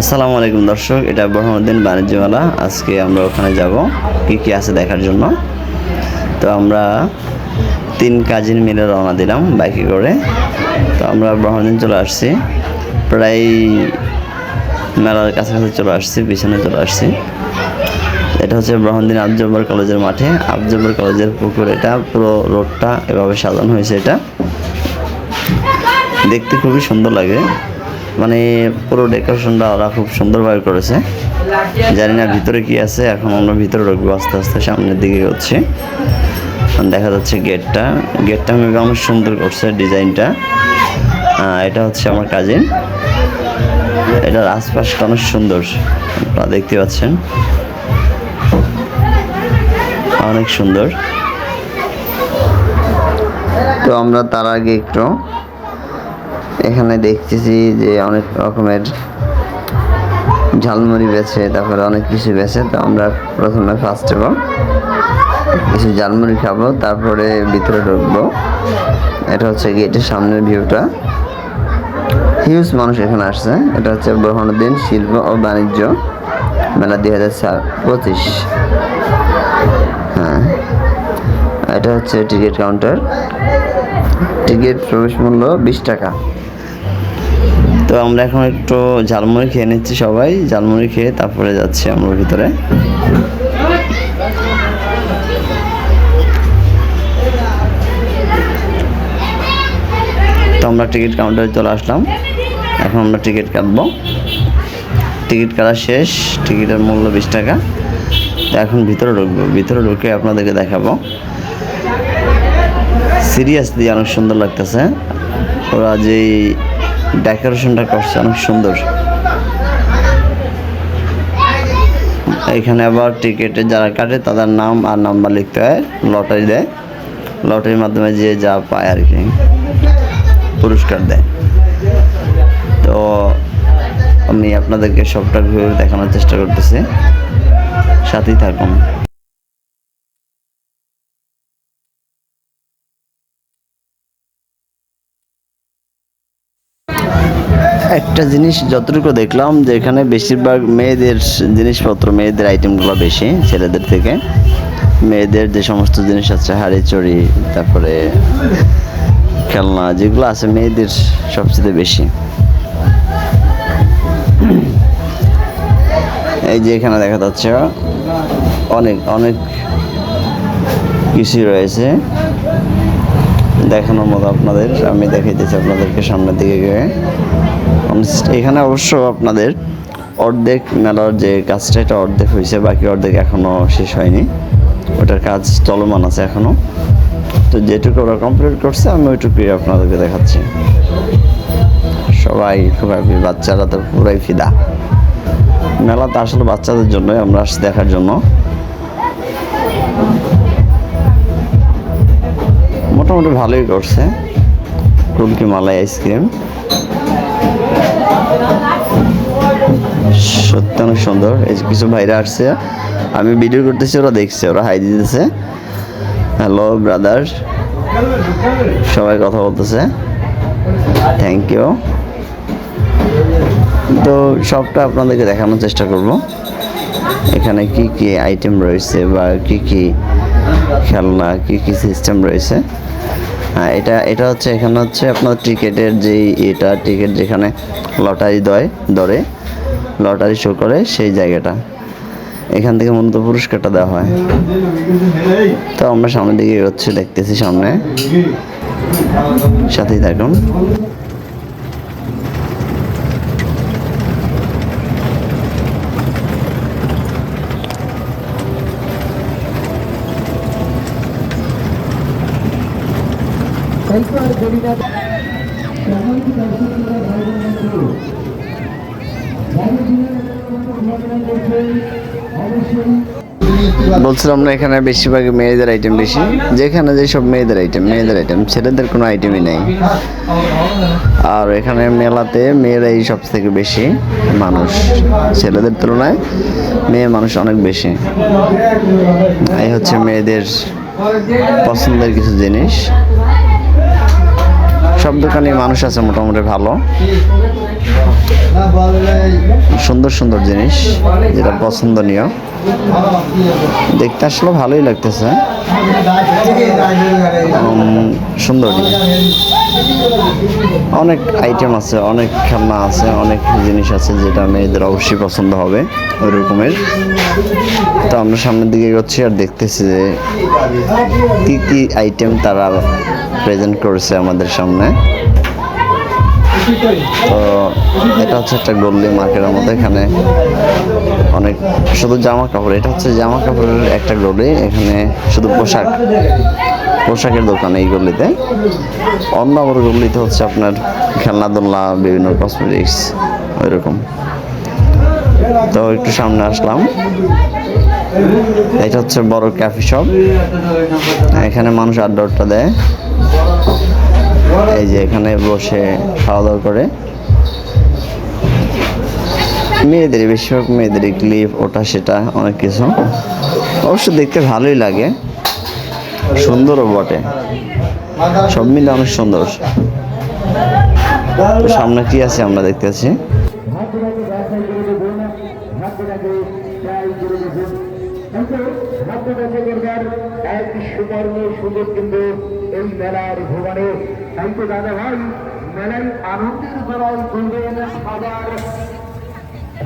আসসালামু আলাইকুম দর্শক, এটা বহরমুদ্দিন বাণিজ্য মেলা আজকে আমরা ওখানে যাব, কি কি আছে দেখার জন্য। তো আমরা তিন কাজিন মিলে রওনা দিলাম বাইকে করে। তো আমরা বহরমুদ্দিন চলে আসছি। প্রায় মেলার কাছাকাছি চলে আসছি, পিছনে চলে আসছি। এটা হচ্ছে ব্রহ্মদিন আফজব্বর কলেজের মাঠে। আফজব্বর কলেজের পুকুর এটা, পুরো রোডটা এভাবে সাজানো হয়েছে এটা। দেখতে খুবই সুন্দর লাগে। মানে পুরো ডেকোরেশনটা ওরা খুব সুন্দরভাবে করেছে। জানি না ভিতরে কি আছে, এখন আমরা ভিতরে ঢুকবো আস্তে আস্তে, সামনের দিকে হচ্ছে। দেখা যাচ্ছে গেটটা গেটটা আমি অনেক সুন্দর করছে ডিজাইনটা। এটা হচ্ছে আমার কাজিন এটার আশপাশটা অনেক সুন্দর, আপনারা দেখতে পাচ্ছেন। অনেক সুন্দর। তো আমরা তার আগে একটু এখানে দেখতেছি যে অনেক রকমের ঝালমুড়ি বেছে, তারপরে অনেক কিছু বেছে। তো আমরা প্রথমে ফার্স্ট হব কিছু ঝালমুড়ি খাব, তারপরে ভিতরে ঢুকবো। এটা হচ্ছে গেটের সামনের ভিউটা হিউজ মানুষ এখানে আসছে। এটা হচ্ছে ব্রহ্মদিন শিল্প ও বাণিজ্য মেলা দুই হাজার পঁচিশ। হ্যাঁ। এটা হচ্ছে টিকিট কাউন্টার টিকিট প্রবেশ মূল্য বিশ টাকা। তো আমরা এখন একটু ঝালমুড়ি খেয়ে নিচ্ছি সবাই। ঝালমুড়ি খেয়ে তারপরে যাচ্ছি আমরা ভিতরে। তো আমরা টিকিট কাউন্টারে চলে আসলাম। এখন আমরা টিকিট কাটবো। টিকিট কাটা শেষ। টিকিটের মূল্য বিশ টাকা। তো এখন ভিতরে ঢুকবো। ভিতরে ঢুকে আপনাদেরকে দেখাবো। সিরিয়াসলি অনেক সুন্দর লাগতেছে। ওরা যেই ডেকোরেশনটা করছে অনেক সুন্দর। এখানে আবার টিকিটে যারা কাটে তাদের নাম আর নাম্বার লিখতে হয় লটারি দেয়। লটারির মাধ্যমে যে যা পায় আর কি পুরস্কার দেয়। তো আমি আপনাদেরকে সবটা ঘুরে দেখানোর চেষ্টা করতেছি। সাথেই থাকুন। একটা জিনিস যতটুকু দেখলাম যে এখানে বেশিরভাগ মেয়েদের জিনিসপত্র, মেয়েদের আইটেমগুলো বেশি ছেলেদের থেকে। মেয়েদের যে সমস্ত জিনিস আছে, হাড়ি, চড়ি, তারপরে খেলনা যেগুলো আছে মেয়েদের সবচেয়ে বেশি। এই যে এখানে দেখা যাচ্ছে অনেক অনেক কিছুই রয়েছে। দেখানোর মতো আপনাদের, আমি দেখাইতেছি আপনাদেরকে সামনের দিকে গিয়ে। এখানে অবশ্য আপনাদের অর্ধেক মেলার যে কাজটা, এটা অর্ধেক হয়েছে, বাকি অর্ধেক এখনও শেষ হয়নি। ওটার কাজ চলমান আছে এখনও তো যেটুকু ওরা কমপ্লিট করছে, আমি ওইটুকুই আপনাদেরকে দেখাচ্ছি। সবাই খুব হ্যাপি বাচ্চারা তো পুরাই ফিদা। মেলা তো আসলে বাচ্চাদের জন্যই আমরা দেখার জন্য। মোটামুটি ভালোই করছে। কুলকি মালাই আইসক্রিম। সত্যি অনেক সুন্দর। এই কিছু ভাইরা আসছে, আমি ভিডিও করতেছি, ওরা দেখছে, ওরা হাই দিতেছে হ্যালো ব্রাদার সবাই কথা বলতেছে। থ্যাংক ইউ তো সবটা আপনাদেরকে দেখানোর চেষ্টা করব। এখানে কি কি আইটেম রয়েছে বা কি কি খেলনা, কি কি সিস্টেম রয়েছে? এটা এটা হচ্ছে এখানে হচ্ছে আপনার টিকেটের যেই এটা, টিকিট যেখানে লটারি দয় দরে লটারি শো করে সেই জায়গাটা। এখান থেকে মূলত পুরস্কারটা দেওয়া হয়। তো আমরা সামনের দিকে এগোচ্ছি, দেখতেছি সামনে। সাথেই থাকুন। বলছিলাম না এখানে বেশিরভাগ মেয়েদের আইটেম বেশি। যেখানে যেসব মেয়েদের আইটেম মেয়েদের আইটেম ছেলেদের কোনো আইটেমই নেই। আর এখানে মেলাতে মেয়েরাই সব থেকে বেশি মানুষ। ছেলেদের তুলনায় মেয়ে মানুষ অনেক বেশি। এই হচ্ছে মেয়েদের পছন্দের কিছু জিনিস। সব দোকানে মানুষ আছে মোটামুটি ভালো। সুন্দর সুন্দর জিনিস যেটা পছন্দনীয়। দেখতে আসলে ভালোই লাগতেছে। সুন্দর অনেক আইটেম আছে, অনেক খেলনা আছে, অনেক জিনিস আছে যেটা মেয়েদের অবশ্যই পছন্দ হবে ওই রকমের তো আমরা সামনের দিকে এগোচ্ছি আর দেখতেছি যে কি কি আইটেম তারা প্রেজেন্ট করেছে আমাদের সামনে। তো এটা হচ্ছে একটা গল্লি মার্কেটের মধ্যে এখানে অনেক শুধু জামা কাপড়, এটা হচ্ছে জামা কাপড়ের একটা গলি, এখানে শুধু পোশাক। পোশাকের দোকান এই গলিতে। অন্য আবার গলিতে হচ্ছে আপনার খেলনা দোলনা বিভিন্ন কসমেটিক্স ওইরকম। তো একটু সামনে আসলাম। এটা হচ্ছে বড় ক্যাফে শপ এখানে মানুষ আড্ডা দেয়। এই যে এখানে বসে খাওয়া দাওয়া করে। মেয়েদের বেশিরভাগ মেয়েদের ক্লিপ ওটা সেটা অনেক কিছু। অবশ্য দেখতে ভালোই লাগে। সুন্দরও বটে। সব মিলে অনেক সুন্দর। সামনে কি আছে আমরা কিন্তু এই মেলার আনন্দের করবেন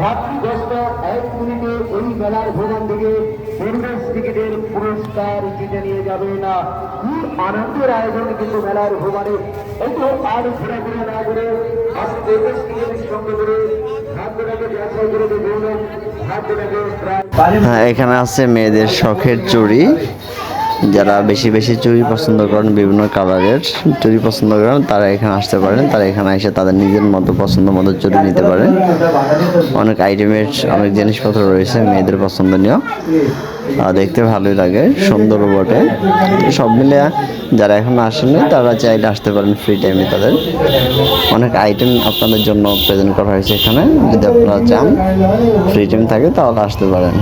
রাত্রিগ্রস্ত এক মিনিটে এই মেলার ভবন থেকে পরিবেশ টিকিটের পুরস্কার জিতে নিয়ে যাবে না। কি আনন্দের আয়োজন কিন্তু মেলার ভবনে। এই তো আর ঘোরাঘুরা না করে আপনি পরিবেশ টিকিটের সঙ্গে করে হ্যাঁ এখানে আছে মেয়েদের শখের চুড়ি। যারা বেশি বেশি চুড়ি পছন্দ করেন, বিভিন্ন কালারের চুড়ি পছন্দ করেন, তারা এখানে আসতে পারেন। তারা এখানে এসে তাদের নিজের মতো, পছন্দ মতো চুড়ি নিতে পারেন। অনেক আইটেমের অনেক জিনিসপত্র রয়েছে, মেয়েদের পছন্দনীয়। দেখতে ভালোই লাগে সুন্দরও বটে। সব মিলে যারা এখন আসেনি তারা চাইলে আসতে পারেন ফ্রি টাইমে তাদের। অনেক আইটেম আপনাদের জন্য প্রেজেন্ট করা হয়েছে এখানে। যদি আপনারা চান ফ্রি টাইম থাকে, তাহলে আসতে পারেন।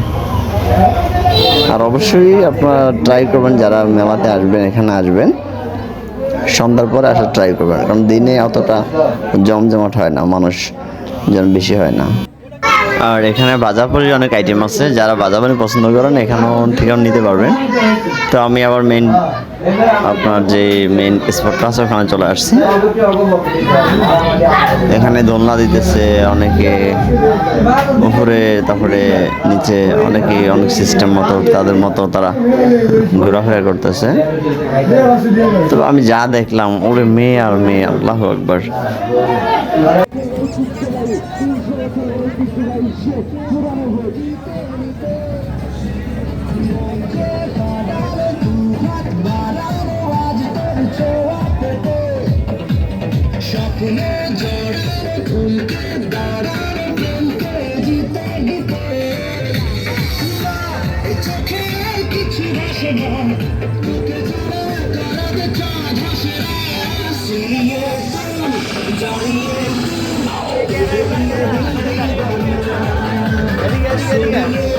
আর অবশ্যই আপনারা ট্রাই করবেন, যারা মেলাতে আসবেন, এখানে আসবেন। সন্ধ্যার পরে আসার ট্রাই করবেন, কারণ দিনে অতটা জমজমাট হয় না, মানুষ যেন বেশি হয় না। আর এখানে বাজারপুরির অনেক আইটেম আছে, যারা বাজারপুরি পছন্দ করেন, এখানেও ঠিকানা নিতে পারবেন। তো আমি আবার মেন আপনার যে মেইন স্পটটা আছে, ওখানে চলে আসছি। এখানে দোলনা দিতেছে অনেকে, উপরে, তারপরে নিচে অনেকে, অনেক সিস্টেম মতো, তাদের মতো তারা ঘোরাফেরা করতেছে। তো আমি যা দেখলাম, ওরে মেয়ে আর মেয়ে, আল্লাহ একবার খুনে জোর ঘুমকে দাঁড়ার প্রেমকে জিতে দিতে চোখে কিছু ভাসে না। তোকে জোরে করাবে চাঁদ হাসে সিয়ে জানিয়ে এদিকে এদিকে এদিকে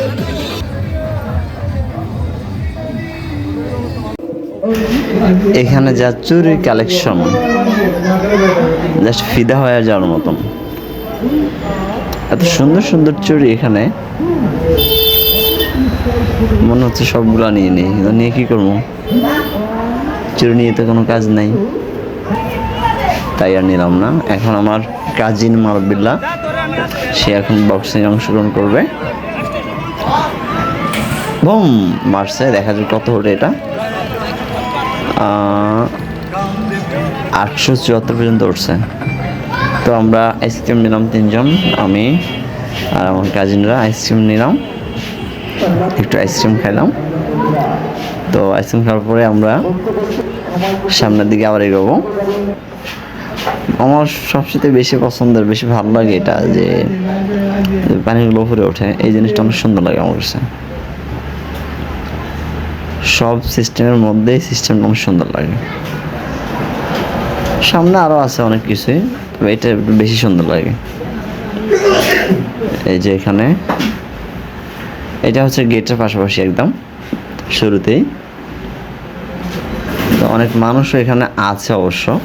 এখানে যা চুরির কালেকশন জাস্ট ফিদা হয়ে যাওয়ার মতন। এত সুন্দর সুন্দর চুরি এখানে। মনে হচ্ছে সবগুলো নিয়ে নিই নিয়ে কি করব? চুরি নিয়ে তো কোনো কাজ নাই। তাই আর নিলাম না। এখন আমার কাজিন মারবিল্লা সে এখন বক্সিং অংশগ্রহণ করবে। বুম, মারছে, দেখা যাক কত ওঠে এটা। আটশো চুয়াত্তর পর্যন্ত উঠছে তো আমরা আইসক্রিম নিলাম তিনজন, আমি আর আমার কাজিনরা আইসক্রিম নিলাম, একটু আইসক্রিম খাইলাম। তো আইসক্রিম খাওয়ার পরে আমরা সামনের দিকে আবার এগোবো। আমার সবচেয়ে বেশি পছন্দের, বেশি ভালো লাগে এটা যে পানিগুলো উপরে ওঠে, এই জিনিসটা অনেক সুন্দর লাগে আমার কাছে। সব সিস্টেমের মধ্যেই সিস্টেমটা অনেক সুন্দর লাগে। সামনে আরও আছে অনেক কিছুই, তবে এটা একটু বেশি সুন্দর লাগে। এই যে এখানে, এটা হচ্ছে গেটের পাশাপাশি একদম, শুরুতেই। তো অনেক মানুষও এখানে আছে অবশ্য।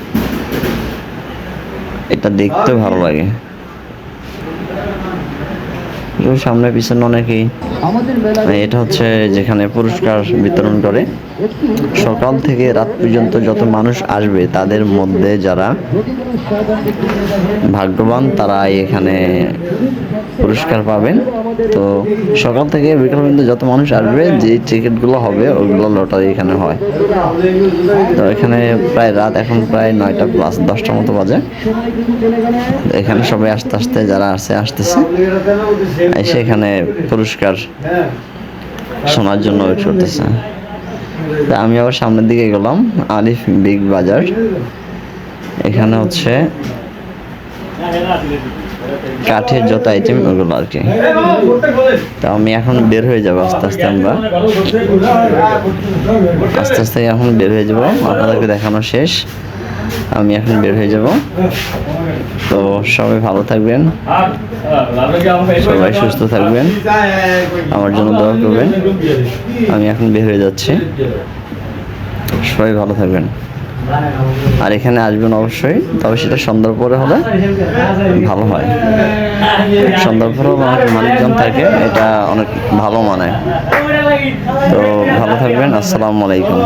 এটা দেখতে ভালো লাগে। সামনে পিছনে অনেকেই মানে এটা হচ্ছে যেখানে পুরস্কার বিতরণ করে। সকাল থেকে রাত পর্যন্ত যত মানুষ আসবে তাদের মধ্যে যারা ভাগ্যবান তারা এখানে পুরস্কার পাবেন। তো সকাল থেকে বিকাল পর্যন্ত যত মানুষ আসবে যে টিকিটগুলো হবে ওগুলো লটারি এখানে হয়। তো এখানে প্রায় রাত এখন প্রায় নয়টা প্লাস দশটার মতো বাজে। এখানে সবাই আস্তে আস্তে যারা আসছে আসতেছে। এসে এখানে পুরস্কার শোনার জন্য ওয়েট করতেছে। তা আমি আবার সামনের দিকে গেলাম আলিফ বিগ বাজার। এখানে হচ্ছে কাঠের যত আইটেম ওগুলো আর কি। তা আমি এখন বের হয়ে যাব আস্তে আস্তে আমরা। আস্তে আস্তে এখন বের হয়ে যাব, আপনাদেরকে দেখানো শেষ। আমি এখন বের হয়ে যাব। তো সবাই ভালো থাকবেন। সবাই সুস্থ থাকবেন। আমার জন্য দোয়া করবেন। আমি এখন বের হয়ে যাচ্ছি। সবাই ভালো থাকবেন। আর এখানে আসবেন অবশ্যই, তবে সেটা সন্ধ্যার পরে হলে ভালো হয়। সন্ধ্যার পরেও অনেক মানুষজন থাকে, এটা অনেক ভালো মানে তো ভালো থাকবেন, আসসালামু আলাইকুম।